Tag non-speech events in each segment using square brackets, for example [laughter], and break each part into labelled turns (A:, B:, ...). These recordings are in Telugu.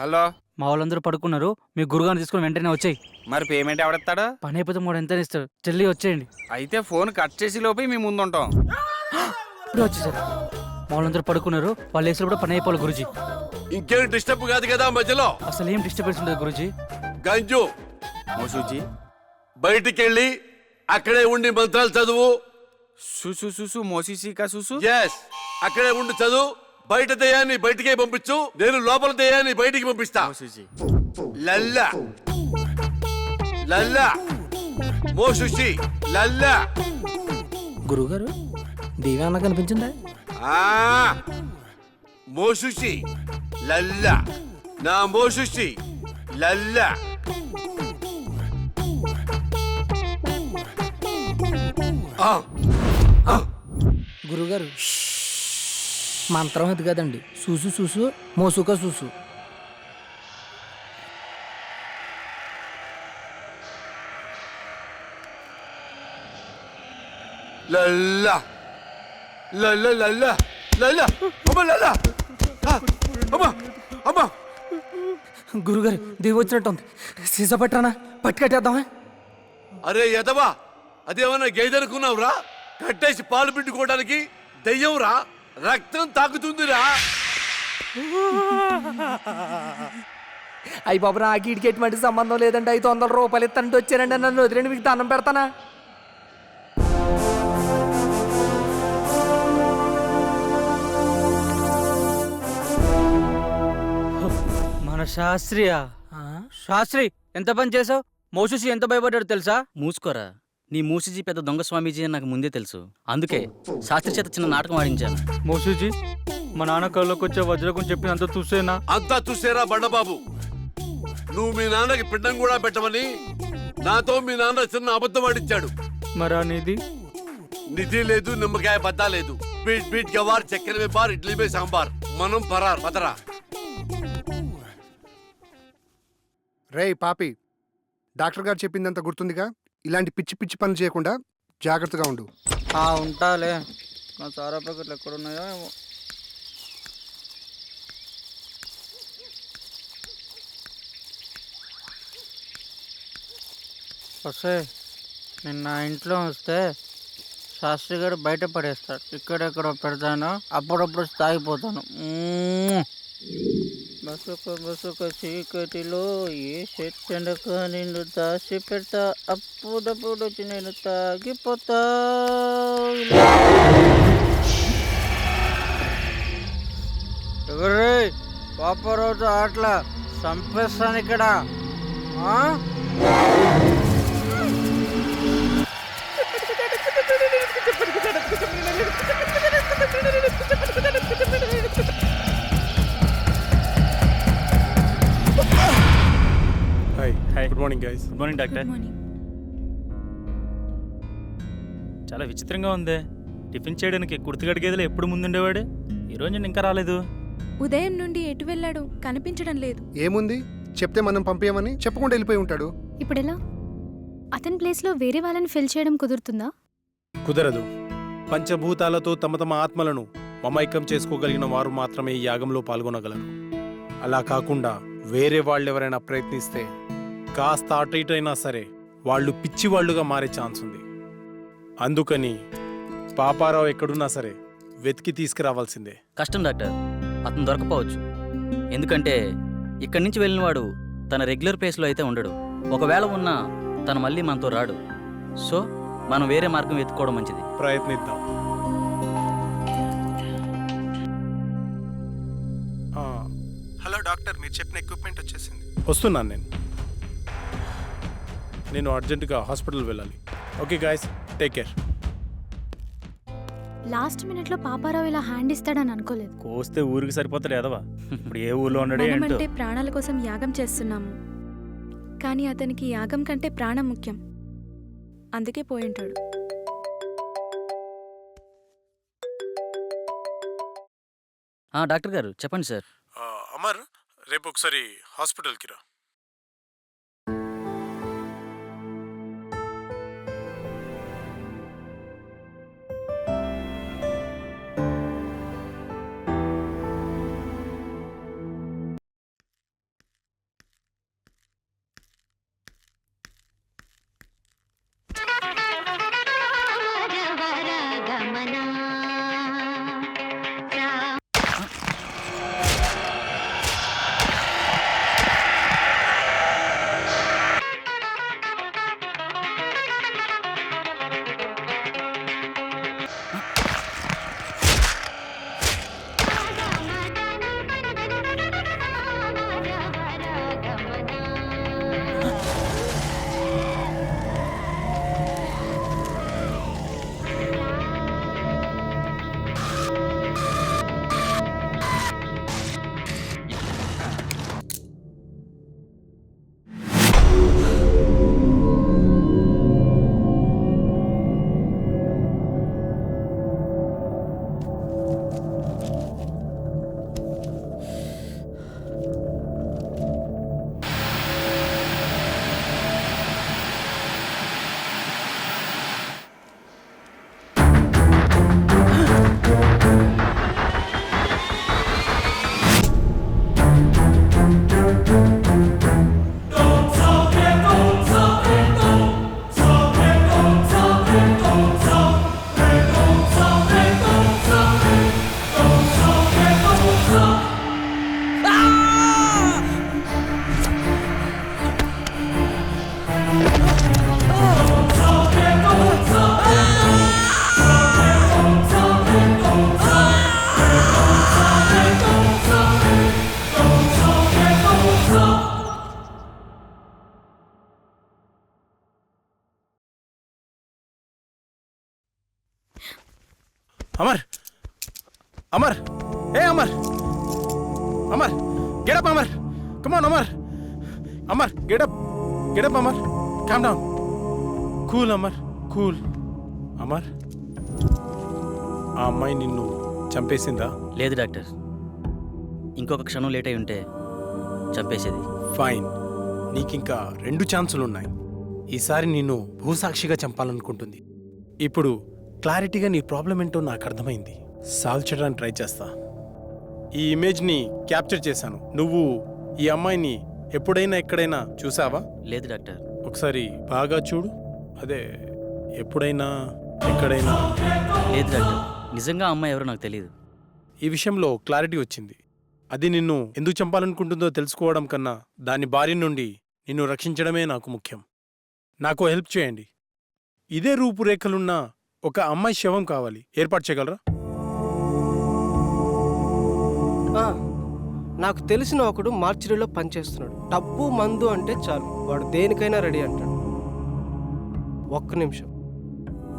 A: హలో?
B: మా వాళ్ళందరూ పడుకున్నారు. మీ గురుగారిని తీసుకుని వెంటనే వచ్చేయి.
A: మరి పేమెంట్ ఎవడెత్తాడు
B: పని అయిపోతే మూడు ఎంత ఇస్తారు జల్దీ వచ్చేయండి.
A: అయితే ఫోన్ కట్ చేసి లోపే మీ ముందు ఉంటాం
B: ఇప్పుడు వచ్చేసారు మా వాళ్ళందరూ పడుకున్నారు. వాళ్ళు వేసిన కూడా పని అయిపోవాలి గురుజీ.
C: ఇంకేం డిస్టర్బ్ కాదు కదా మధ్యలో?
B: అసలు ఏం డిస్టర్బెన్స్ ఉండదు గురుజీ.
C: గంజు.
A: మోసూచి
C: బయటికి వెళ్ళి అక్కడే ఉండి మంత్రాలు చదువు.
A: సుసు సుసు మోసిసికా సుసు?
C: ఎస్ అక్కడే ఉండి చదువు. బయట దయ్యాన్ని బయటికే పంపించు నేను లోపల దయ్యాన్ని బయటికి పంపిస్తా. లల్లా. లల్లా. మోసుషి లల్లా.
D: గురువుగారు దివ్యాంగ కనిపించిందా?
C: మోసుషి లల్లా. నా మోసుషి లల్లా. ఆ.
D: గురువుగారు మంత్రం అది కదండి. చూసు చూసు మోసుక చూసు
C: లల్లా. లల్లా లల్లా. లల్లా. అమ్మ లల్లా. ఆ, అమ్మ అమ్మ.
D: గురుగారు దివి వచ్చినట్టుంది. సీసా పట్టరానా పట్టి కట్టేద్దామా
C: అరే ఎదవా అదేమన్నా గేదెనుకున్నావురా కట్టేసి పాలు పిండుకోవడానికి దెయ్యంరా? రక్తం తాకుతుందిరా
D: అయ్యి బాబు నాకు ఇటుకి ఎటువంటి సంబంధం లేదండి. ఐదు వందల రూపాయలు ఇస్తానంటే వచ్చానండి. నన్ను వదిలేండి మీకు దండం పెడతానా?
B: మన శాస్త్రియా?
D: ఆ?
B: శాస్త్రి ఎంత పని చేసావు? మోసూసి ఎంత భయపడ్డాడు తెలుసా?
E: మూసుకోరా. నీ మూసిజీ పెద్ద దొంగ స్వామీజీ అని నాకు ముందే తెలుసు. అందుకే శాస్త్రి చేత చిన్న నాటకం ఆడించాను.
B: మోసూజీ మా నాన్న కళ్ళకి వచ్చే వజ్రకం చెప్పినంత చూసేనా?
C: అంతా చూసేరా బండబాబు. నువ్వు మీ నాన్నకి పిండం కూడా పెట్టమని నాతో మీ నాన్న చిన్న అబద్ధం ఆడించాడు.
B: మరి అనేది
C: నిధి లేదు నిమ్మకాయ బద్దా లేదు. బీట్ బీట్ గవార్ చక్కెర బార్ ఇడ్లీ మే సాంబార్. మనం పరార్ పదరా.
F: రేయ్ పాపి డాక్టర్ గారు చెప్పిందంత గుర్తుందిగా? ఇలాంటి పిచ్చి పిచ్చి పనులు చేయకుండా జాగ్రత్తగా ఉండు.
B: ఆ ఉంటాలే. నా సారా ప్యాకెట్లు ఎక్కడున్నాయో ఏమో. వస్తే నేను నా ఇంట్లో వస్తే శాస్త్రి గారు బయట పడేస్తాడు. ఇక్కడెక్కడ పెడతాను అప్పుడప్పుడు తాగిపోతాను. మ్మ్. బసుక బసుక చీకటిలో ఏ చెట్టెండక నిన్ను దాచి పెడతా? అప్పుడప్పుడు వచ్చి నేను తాగిపోతా. ఎవరే? పాపరోజు ఆటల చంపేస్తాను ఇక్కడ. ఆ? [laughs]
G: Good morning guys
E: good morning doctor చాలా విచిత్రంగా ఉంది. టిఫిన్ చేయడానికి కుర్తిగడి గేదెలు ఎప్పుడు ముందుండేవాడు? ఈరోజు నేను ఇంకా రాలేదు.
H: ఉదయం నుండి ఎటు వెళ్ళాడు కనిపించడం లేదు.
F: ఏముంది? చెప్తే మనం పంపించమని చెప్పకుండా వెళ్ళిపోయి ఉంటాడు.
H: ఇప్పుడెలా? అతని ప్లేస్లో వేరే వాళ్ళని ఫిల్ చేయడం కుదురుతుందా?
G: కుదరదు. పంచభూతాలతో తమ తమ ఆత్మలను మమైకం చేసుకోగలిగిన వారు మాత్రమే ఈ యాగంలో పాల్గొనగలరు. అలా కాకుండా వేరే వాళ్ళెవరైనా ప్రయత్నిస్తే కాస్త అటు ఇటు అయినా సరే వాళ్ళు పిచ్చివాళ్ళుగా మారే ఛాన్స్ ఉంది. అందుకని పాపారావు ఎక్కడున్నా సరే వెతికి తీసుకురావాల్సిందే.
E: కష్టం డాక్టర్. అతను దొరకపోవచ్చు. ఎందుకంటే ఇక్కడి నుంచి వెళ్ళిన వాడు తన రెగ్యులర్ ప్లేస్లో అయితే ఉండడు. ఒకవేళ ఉన్నా తను మళ్ళీ మనతో రాడు. సో మనం వేరే మార్గం వెతుక్కోవడం మంచిది.
G: ప్రయత్నిద్దాం. ఆ,
F: హలో డాక్టర్ మీరు చెప్పిన ఎక్విప్మెంట్ వచ్చేసింది.
G: వస్తున్నాను నేను. నేను అర్జెంటుగా హాస్పిటల్ వెళ్ళాలి. Okay guys take care.
H: Last మినిట్లో పాపారావు ఇలా హ్యాండ్ ఇస్తాడని అనుకోలేదు.
E: కోస్తే ఊరికి సరిపోతాడు ఎదవా ఇప్పుడు ఏ ఊర్లో ఉన్నాడో ఏంటో.
H: మనమంటే ప్రాణాల కోసం యాగం చేస్తున్నాము. కానీ అతనికి యాగం కంటే ప్రాణం ముఖ్యం. అందుకే పోయి ఉంటాడు
E: ఆ, డాక్టర్ గారు చెప్పండి సార్.
G: ఆ, అమర్ రేపు ఒకసారి హాస్పిటల్కి రా. అమర్! అమర్! ఏ Amar! Amar! Get up Amar! Come on Amar! Amar get up get up Amar! Calm down cool Amar. Cool Amar! ఆ అమ్మాయి నిన్ను చంపేసిందా?
E: లేదు డాక్టర్. ఇంకొక క్షణం లేట్ అయి ఉంటే చంపేసేది.
G: ఫైన్ నీకింకా రెండు ఛాన్సులు ఉన్నాయి ఈసారి నిన్ను భూసాక్షిగా చంపాలనుకుంటుంది. ఇప్పుడు క్లారిటీగా నీ ప్రాబ్లం ఏంటో నాకు అర్థమైంది. సాల్వ్ చేయడానికి ట్రై చేస్తా. ఈ ఇమేజ్ని క్యాప్చర్ చేశాను. నువ్వు ఈ అమ్మాయిని ఎప్పుడైనా ఎక్కడైనా చూసావా?
E: లేదు డాక్టర్.
G: ఒకసారి బాగా చూడు. అదే ఎప్పుడైనా ఎక్కడైనా.
E: లేదు డాక్టర్. నిజంగా అమ్మాయి ఎవరో నాకు తెలియదు
G: ఈ విషయంలో క్లారిటీ వచ్చింది. అది నిన్ను ఎందుకు చంపాలనుకుంటుందో తెలుసుకోవడం కన్నా దాని బారి నుండి నిన్ను రక్షించడమే నాకు ముఖ్యం. నాకు హెల్ప్ చేయండి. ఇదే రూపురేఖలున్న ఒక అమ్మాయి శవం కావాలి. ఏర్పాటు చేయగలరా?
D: ఆ, నాకు తెలిసిన ఒకడు మార్చిరీలో పనిచేస్తున్నాడు. డబ్బు మందు అంటే చాలు. వాడు దేనికైనా రెడీ అంటాడు. ఒక్క నిమిషం.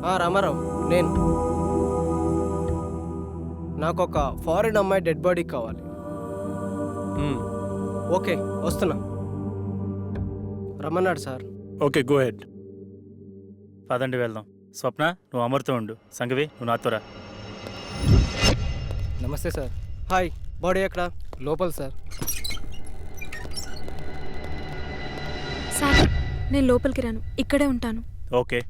D: ఆ రామారావు నేను. నాకు ఒక ఫారిన్ అమ్మాయి డెడ్ బాడీ కావాలి.
G: మ్మ్.
D: ఓకే వస్తున్నా. రమ్మన్నాడు సార్.
G: Okay go head.
I: పదండి వెళ్దాం. స్వప్న నువ్వు అమరుతూ ఉండు. సంగవి నువ్వు నాతో రా.
D: నమస్తే సార్. హాయ్ బాడీ ఎక్కడ? లోపల సార్.
H: సాగర్ నేను లోపలికి రాను. ఇక్కడే ఉంటాను.
I: ఓకే.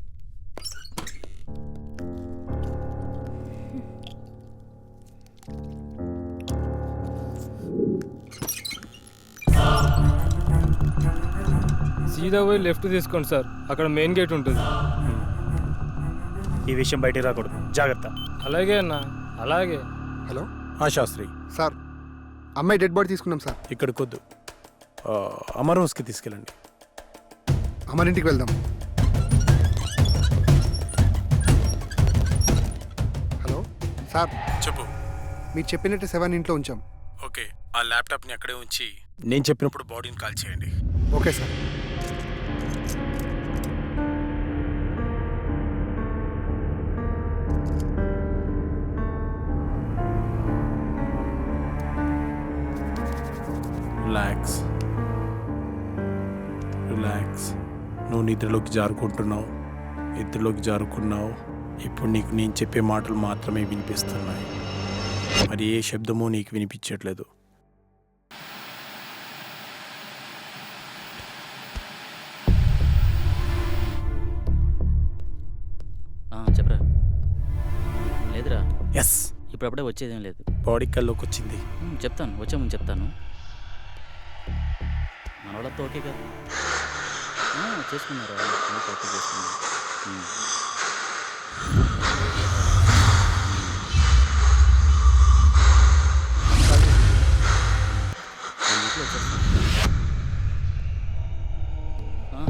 J: సీదా పోయి లెఫ్ట్ తీసుకోండి సార్. అక్కడ మెయిన్ గేట్ ఉంటుంది.
I: ఈ విషయం బయటికి రాకూడదు. జాగ్రత్త.
J: అలాగే అన్న అలాగే.
F: హలో?
G: ఆ శాస్త్రి.
F: సార్ అమ్మాయి డెడ్ బాడీ తీసుకున్నాం సార్.
G: ఇక్కడికి వద్దు ఆ, అమర్ హౌస్కి తీసుకెళ్ళండి.
F: అమరింటికి వెళ్దాం. హలో? సార్
G: చెప్పు.
F: మీరు చెప్పినట్టు సెవెన్ ఇంట్లో ఉంచాం.
G: ఓకే ఆ ల్యాప్టాప్ని అక్కడే ఉంచి నేను చెప్పినప్పుడు బాడీని కాల్ చేయండి.
F: Okay sir.
G: రిలాక్స్ రిలాక్స్ నువ్వు నిద్రలోకి జారుకుంటున్నావు. నిద్రలోకి జారుకున్నావు. ఇప్పుడు నీకు నేను చెప్పే మాటలు మాత్రమే వినిపిస్తున్నాయి. మరి ఏ శబ్దమూ నీకు వినిపించట్లేదు.
E: చెప్పరా. లేదురా.
G: ఎస్
E: ఇప్పుడప్పుడే వచ్చేదేం లేదు.
G: బాడీ కల్లోకి వచ్చింది
E: చెప్తాను. వచ్చే ముందు చెప్తాను. మన వాళ్ళతో ఓకే కదా. చేసుకున్నారు. ఓకే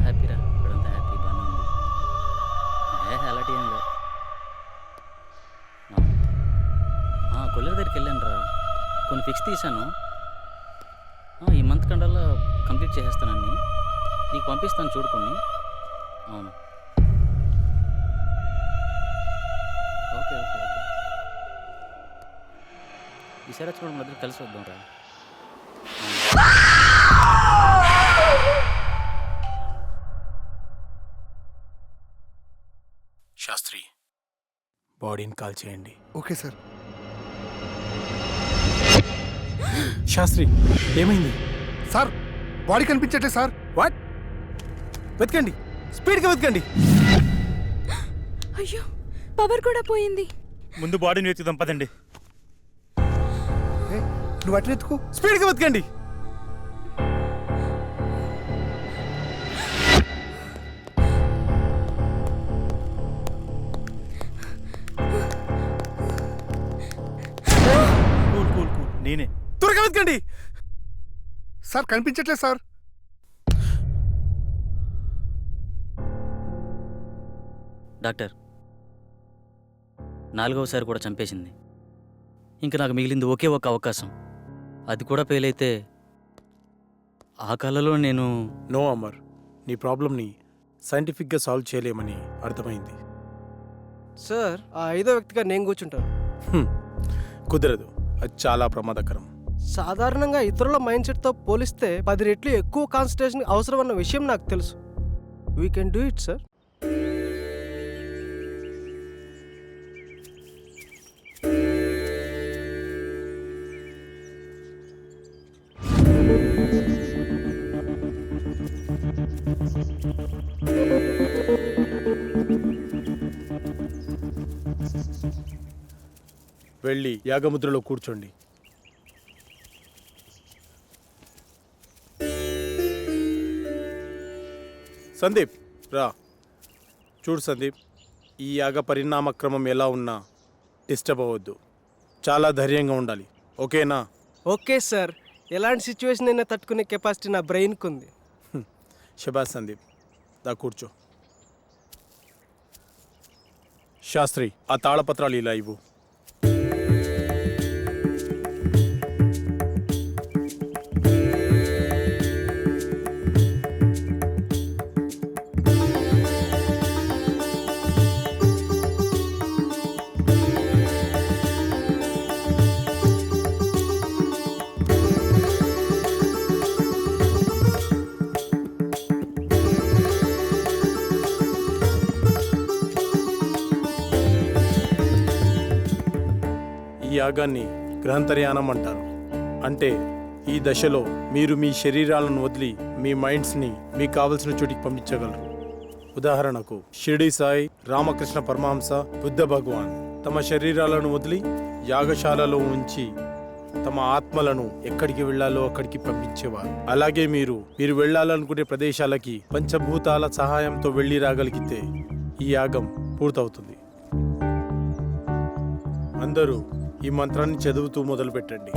E: హ్యాపీ ఏ కొల్లరి దగ్గరికి వెళ్ళాను రా కొన్ని ఫిక్స్ తీశాను. ఈ మంత్ కండల్లా కంప్లీట్ చేసేస్తానని నీకు పంపిస్తాను చూడుకొని అవును. Okay okay okay. ఈసారి వచ్చినప్పుడు మన దగ్గర కలిసి వద్దాం రా.
G: శాస్త్రి బాడీని కాల్ చేయండి.
F: Okay sir.
G: శాస్త్రి ఏమైంది?
F: సార్ బాడీ కనిపించట్లేదు సార్.
G: వాట్? వెతకండి. స్పీడ్గా వెతకండి.
H: అయ్యో పవర్ కూడా పోయింది.
I: ముందు బాడీని వెతుకుదాం పదండి.
F: నువ్వు అటు ఎత్తుకో
G: స్పీడ్గా వెతకండి.
I: Cool cool cool. నేనే.
G: త్వరగా వెతకండి.
F: సార్ కనిపించట్లేదు సార్.
E: డాక్టర్ నాలుగవసారి కూడా చంపేసింది. ఇంకా నాకు మిగిలింది ఒకే ఒక అవకాశం. అది కూడా ఫెయిల్ అయితే ఆ కళలో నేను
G: నో అమర్ నీ ప్రాబ్లమ్ని సైంటిఫిక్గా సాల్వ్ చేయలేమని అర్థమైంది.
D: సార్ ఆ ఐదో వ్యక్తిగా నేను కూర్చుంటాను.
G: కుదరదు. అది చాలా ప్రమాదకరం.
D: సాధారణంగా ఇతరుల మైండ్ సెట్తో పోలిస్తే పది రెట్లు ఎక్కువ కాన్సన్ట్రేషన్ అవసరం అన్న విషయం నాకు తెలుసు. We can do it sir
G: వెళ్ళి యాగముద్రలో కూర్చోండి. సందీప్ రా. చూడు సందీప్ ఈ యాగ పరిణామక్రమం ఎలా ఉన్నా డిస్టర్బ్ అవ్వద్దు. చాలా ధైర్యంగా ఉండాలి. ఓకేనా?
D: Okay sir. ఎలాంటి సిచ్యువేషన్ అయినా తట్టుకునే కెపాసిటీ నా బ్రెయిన్కి ఉంది
G: శబాజ్ సందీప్ దా కూర్చో. శాస్త్రి ఆ తాళపత్రాలు ఇలా ఇవ్వు. ఈ యాగాన్ని గ్రహంతర్యానం అంటారు. అంటే ఈ దశలో మీరు మీ శరీరాలను వదిలి మీ మైండ్స్ని మీకు కావలసిన చోటికి పంపించగలరు. ఉదాహరణకు షిర్డి సాయి రామకృష్ణ పరమహంస బుద్ధ భగవాన్ తమ శరీరాలను వదిలి యాగశాలలో ఉంచి తమ ఆత్మలను ఎక్కడికి వెళ్ళాలో అక్కడికి పంపించేవారు. అలాగే మీరు మీరు వెళ్ళాలనుకునే ప్రదేశాలకి పంచభూతాల సహాయంతో వెళ్ళి రాగలిగితే ఈ యాగం పూర్తవుతుంది. అందరూ ఈ మంత్రాన్ని చదువుతూ మొదలు పెట్టండి